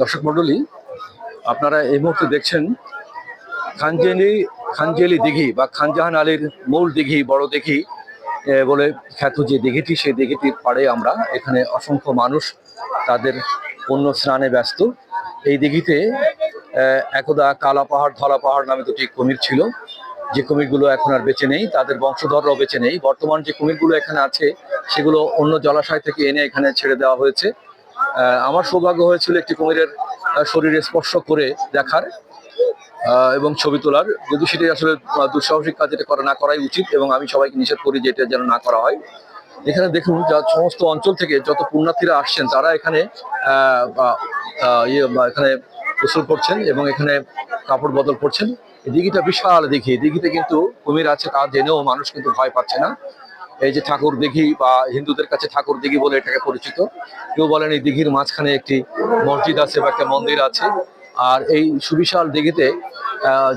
দর্শক মণ্ডলী, আপনারা এই মুহূর্তে দেখছেন খানজেলি খানজেলি দিঘি বা খানজাহান আলীর মূল দিঘি, বড় দিঘি বলে খ্যাত যে দিঘিটি, সেই দিঘিটির পাড়ে আমরা এখানে অসংখ্য মানুষ তাদের পণ্য স্নানে ব্যস্ত। এই দিঘিতে একদা কালা পাহাড়, ধলা পাহাড় নামে দুটি কুমির ছিল। যে কুমিরগুলো এখন আর বেঁচে নেই, তাদের বংশধররাও বেঁচে নেই। বর্তমান যে কুমিরগুলো এখানে আছে, সেগুলো অন্য জলাশয় থেকে এনে এখানে ছেড়ে দেওয়া হয়েছে। আমার সৌভাগ্য হয়েছিল একটি কুমিরের শরীরে স্পর্শ করে দেখার এবং ছবি তোলার। যদি সেটি আসলে দুঃসাহসিক কাজ, এটা করা না করাই উচিত, এবং আমি সবাইকে নিষেধ করি যে এটা যেন না করা হয়। এখানে দেখুন, যা সমস্ত অঞ্চল থেকে যত পুণ্যার্থীরা আসছেন, তারা এখানে ইয়ে এখানে গোসল করছেন এবং এখানে কাপড় বদল করছেন। দিঘিটা বিশাল দিঘি। দিঘিতে কিন্তু কুমির আছে, তা জেনেও মানুষ কিন্তু ভয় পাচ্ছে না। এই যে ঠাকুর দিঘি বা হিন্দুদের কাছে ঠাকুর দিঘি বলে এটাকে পরিচিত, কেউ বলেন এই দিঘির মাঝখানে একটি মসজিদ আছে বা একটা মন্দির আছে। আর এই সুবিশাল দিঘিতে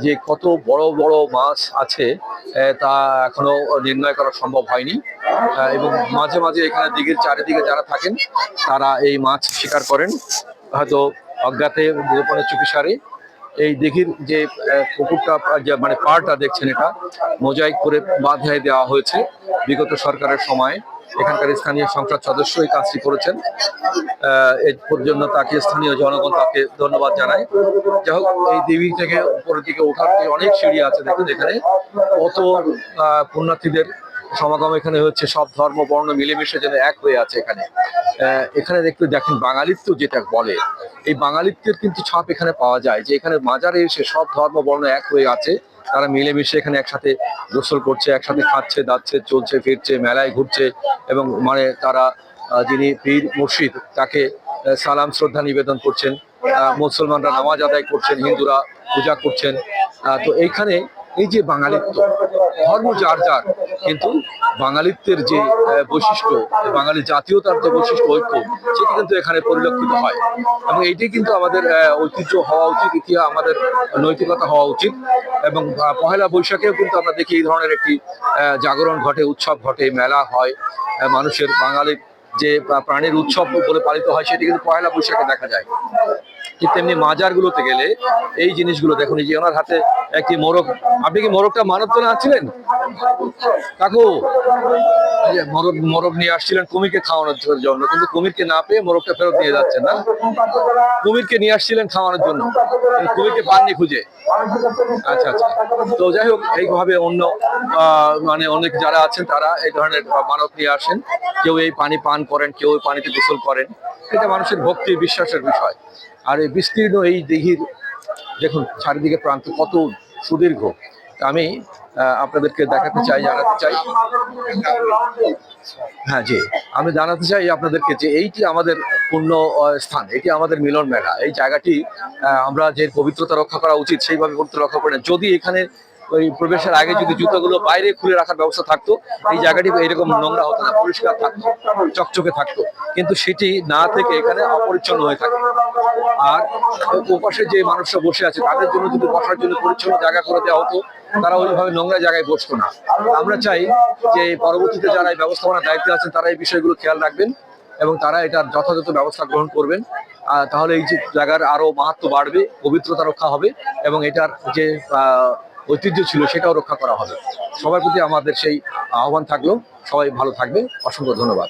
যে কত বড় বড় মাছ আছে তা এখনও নির্ণয় করা সম্ভব হয়নি। এবং মাঝে মাঝে এখানে দিঘির চারিদিকে যারা থাকেন, তারা এই মাছ শিকার করেন। হয়তো অজ্ঞাতে গোপনে চুপিসারে এই দিঘির যে পুকুরটা মানে পাড়টা দেখছেন এটা, মোজাইক করে বাঁধাই দেওয়া হয়েছে বিগত সরকারের সময়। এখানকার স্থানীয় সংসদ সদস্য এই কাজটি করেছেন। এর জন্য তাকে স্থানীয় জনগণ তাকে ধন্যবাদ জানায়। যাই হোক, এই দেবী থেকে উপরের দিকে ওঠার অনেক সিঁড়ি আছে, দেখুন এখানে। কত পুণ্যার্থীদের সমাগম এখানে হচ্ছে, সব ধর্ম, বর্ণ মিলেমিশে যেন এক হয়ে আছে এখানে। এখানে দেখতে দেখেন বাঙালিত্ব যেটা বলে, এই বাঙালিত্বের কিন্তু ছাপ এখানে পাওয়া যায় যে এখানে মাজারে এসে সব ধর্ম, বর্ণ এক হয়ে আছে। তারা মিলেমিশে এখানে একসাথে গোসল করছে, একসাথে খাচ্ছে, দাচ্ছে, চলছে, ফিরছে, মেলায় ঘুরছে এবং মানে তারা যিনি পীর মুর্শিদ, তাকে সালাম, শ্রদ্ধা নিবেদন করছেন। মুসলমানরা নামাজ আদায় করছেন, হিন্দুরা পূজা করছেন। তো এইখানে এই যে বাঙালিত্ব ধর্ম যার যার, কিন্তু বাঙালিত্বের যে বৈশিষ্ট্য, বাঙালি জাতীয়তার যে বৈশিষ্ট্য, ঐক্য, সেটি কিন্তু এখানে পরিলক্ষিত হয়। এবং এইটাই কিন্তু আমাদের ঐতিহ্য হওয়া উচিত ইতিহাস আমাদের নৈতিকতা হওয়া উচিত। এবং পহেলা বৈশাখেও কিন্তু আমরা দেখি এই ধরনের একটি জাগরণ ঘটে, উৎসব ঘটে, মেলা হয় মানুষের বাঙালির যে প্রাণের উৎসব বলে পালিত হয়, সেটি কিন্তু পয়লা বৈশাখে দেখা যায়। ঠিক তেমনি মাজারগুলোতে গেলে এই জিনিসগুলো দেখুন, এই যে ওনার হাতে একটি মোরগ। আপনি কি মোরগটা মানত না আছিলেন কাকু? মোরগ মোরগ নিয়ে আসছিলেন কুমিরকে খাওয়ানোর জন্য, কিন্তু কুমিরকে না পেয়ে মোরগটা ফেরত নিয়ে যাচ্ছেন, না? কুমিরকে নিয়ে আসছিলেন খাওয়ানোর জন্য কুমিরকে পাননি খুঁজে। আচ্ছা আচ্ছা। তো যাই হোক, এইভাবে অন্য মানে অনেক যারা আছেন, তারা এই ধরনের মানত নিয়ে আসেন। কেউ এই পানি পান করেন, কেউ এই পানিতে গোসল করেন। এটা মানুষের ভক্তি বিশ্বাসের বিষয়। আর এই বিস্তীর্ণ এই দিঘির দেখুন, চারিদিকে প্রান্ত কত সুদীর্ঘ। আমি আপনাদেরকে দেখাতে চাই, জানাতে চাই। হ্যাঁ জি। আমি জানাতে চাই আপনাদেরকে যে এইটি আমাদের পূর্ণ স্থান। এটি আমাদের মিলন মেলা। এই জায়গাটি আমরা যে পবিত্রতা রক্ষা করা উচিত, সেইভাবে পবিত্র রক্ষা করি যদি এখানে ওই প্রবেশের আগে যদি জুতোগুলো বাইরে খুলে রাখার ব্যবস্থা থাকতো, এই জায়গাটি এরকম নোংরা হতো না, পরিষ্কার থাকতো, চকচকে থাকতো। কিন্তু সেটি না থেকে এখানে অপরিচ্ছন্ন হয়ে থাকে। আর ওপাশে যে মানুষরা বসে আছে, তাদের জন্য যদি বসার জন্য পরিচ্ছন্ন জায়গা করে দেওয়া হতো, তারা ওইভাবে নোংরা জায়গায় বসতো না। আমরা চাই যে পরবর্তীতে যারা এই ব্যবস্থাপনার দায়িত্বে আছেন, তারা এই বিষয়গুলো খেয়াল রাখবেন এবং তারা এটার যথাযথ ব্যবস্থা গ্রহণ করবেন। তাহলে এই যে জায়গার আরও মাহাত্ম বাড়বে, পবিত্রতা রক্ষা হবে এবং এটার যে ঐতিহ্য ছিল সেটাও রক্ষা করা হবে। সবার প্রতি আমাদের সেই আহ্বান থাকল। সবাই ভালো থাকবে অসংখ্য ধন্যবাদ।